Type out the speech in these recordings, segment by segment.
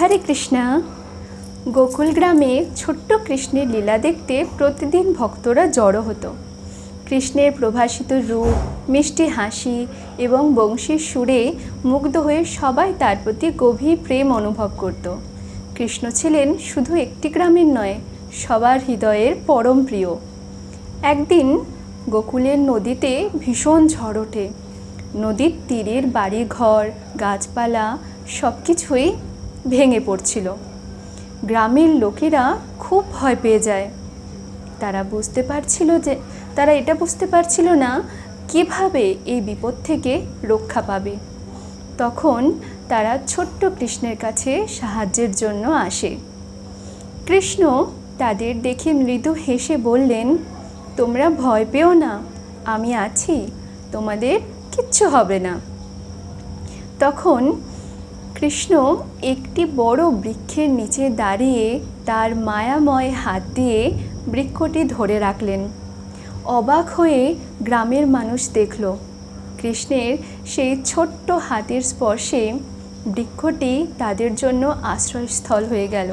হরে কৃষ্ণা। গোকুল গ্রামে ছোট্ট কৃষ্ণের লীলা দেখতে প্রতিদিন ভক্তরা জড়ো হতো। কৃষ্ণের প্রভাসিত রূপ, মিষ্টি হাসি এবং বংশীর সুরে মুগ্ধ হয়ে সবাই তার প্রতি গভীর প্রেম অনুভব করত। কৃষ্ণ ছিলেন শুধু একটি গ্রামের নয়, সবার হৃদয়ের পরম প্রিয়। একদিন গোকুলের নদীতে ভীষণ ঝড় ওঠে। নদীর তীরের বাড়ি ঘর গাছপালা সব কিছুই ভেঙে পড়ছিল। গ্রামের লোকেরা খুব ভয় পেয়ে যায়। তারা বুঝতে পারছিল যে, তারা এটা বুঝতে পারছিল না কীভাবে এই বিপদ থেকে রক্ষা পাবে। তখন তারা ছোট্ট কৃষ্ণের কাছে সাহায্যের জন্য আসে। কৃষ্ণ তাদের দেখে মৃদু হেসে বললেন, তোমরা ভয় পেও না, আমি আছি, তোমাদের কিচ্ছু হবে না। তখন কৃষ্ণ একটি বড় বৃক্ষের নিচে দাঁড়িয়ে তার মায়াময় হাত দিয়ে বৃক্ষটি ধরে রাখলেন। অবাক হয়ে গ্রামের মানুষ দেখল, কৃষ্ণের সেই ছোট্ট হাতের স্পর্শে বৃক্ষটি তাদের জন্য আশ্রয়স্থল হয়ে গেল।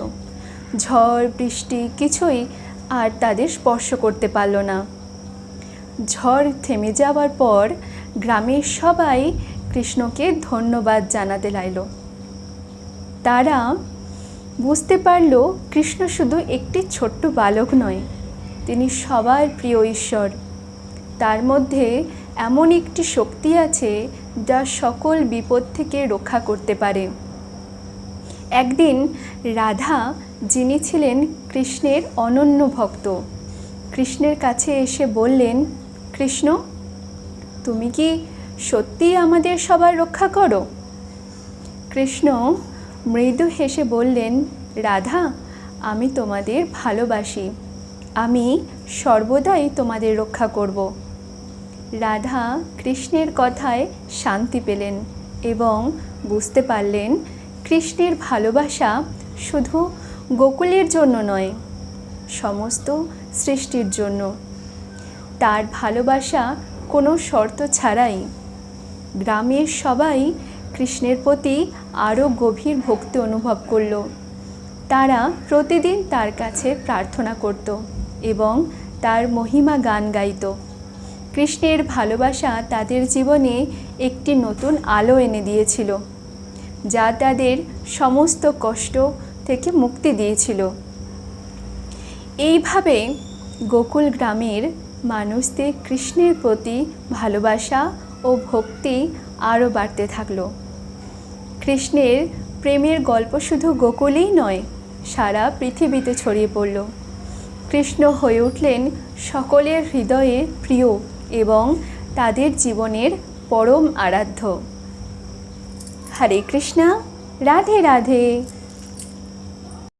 ঝড়, বৃষ্টি কিছুই আর তাদের স্পর্শ করতে পারল না। ঝড় থেমে যাওয়ার পর গ্রামের সবাই কৃষ্ণকে ধন্যবাদ জানাতে লাগল। তারা বুঝতে পারল কৃষ্ণ শুধু একটি ছোট্ট বালক নয়, তিনি সবার প্রিয় ঈশ্বর। তার মধ্যে এমন একটি শক্তি আছে যা সকল বিপদ থেকে রক্ষা করতে পারে। একদিন রাধা, যিনি ছিলেন কৃষ্ণের অনন্য ভক্ত, কৃষ্ণের কাছে এসে বললেন, কৃষ্ণ, তুমি কি সত্যিই আমাদের সবার রক্ষা করো? কৃষ্ণ মৃদু হেসে বললেন, রাধা, আমি তোমাদের ভালোবাসি। আমি সর্বদাই তোমাদের রক্ষা করব। রাধা কৃষ্ণের কথায় শান্তি পেলেন এবং বুঝতে পারলেন, কৃষ্ণের ভালোবাসা শুধু গোকুলের জন্য নয়, সমস্ত সৃষ্টির জন্য। তার ভালোবাসা কোনো শর্ত ছাড়াই গ্রামের সবাই কৃষ্ণের প্রতি আরও গভীর ভক্তি অনুভব করল। তারা প্রতিদিন তার কাছে প্রার্থনা করত এবং তার মহিমা গান গাইত। কৃষ্ণের ভালোবাসা তাদের জীবনে একটি নতুন আলো এনে দিয়েছিল, যা তাদের সমস্ত কষ্ট থেকে মুক্তি দিয়েছিল। এইভাবে গোকুল গ্রামের মানুষদের কৃষ্ণের প্রতি ভালোবাসা ও ভক্তি আরও বাড়তে থাকল। কৃষ্ণের প্রেমের গল্প শুধু গোকুলেই নয়, সারা পৃথিবীতে ছড়িয়ে পড়ল। কৃষ্ণ হয়ে উঠলেন সকলের হৃদয়ে প্রিয় এবং তাদের জীবনের পরম আরাধ্য। হরে কৃষ্ণা, রাধে রাধে।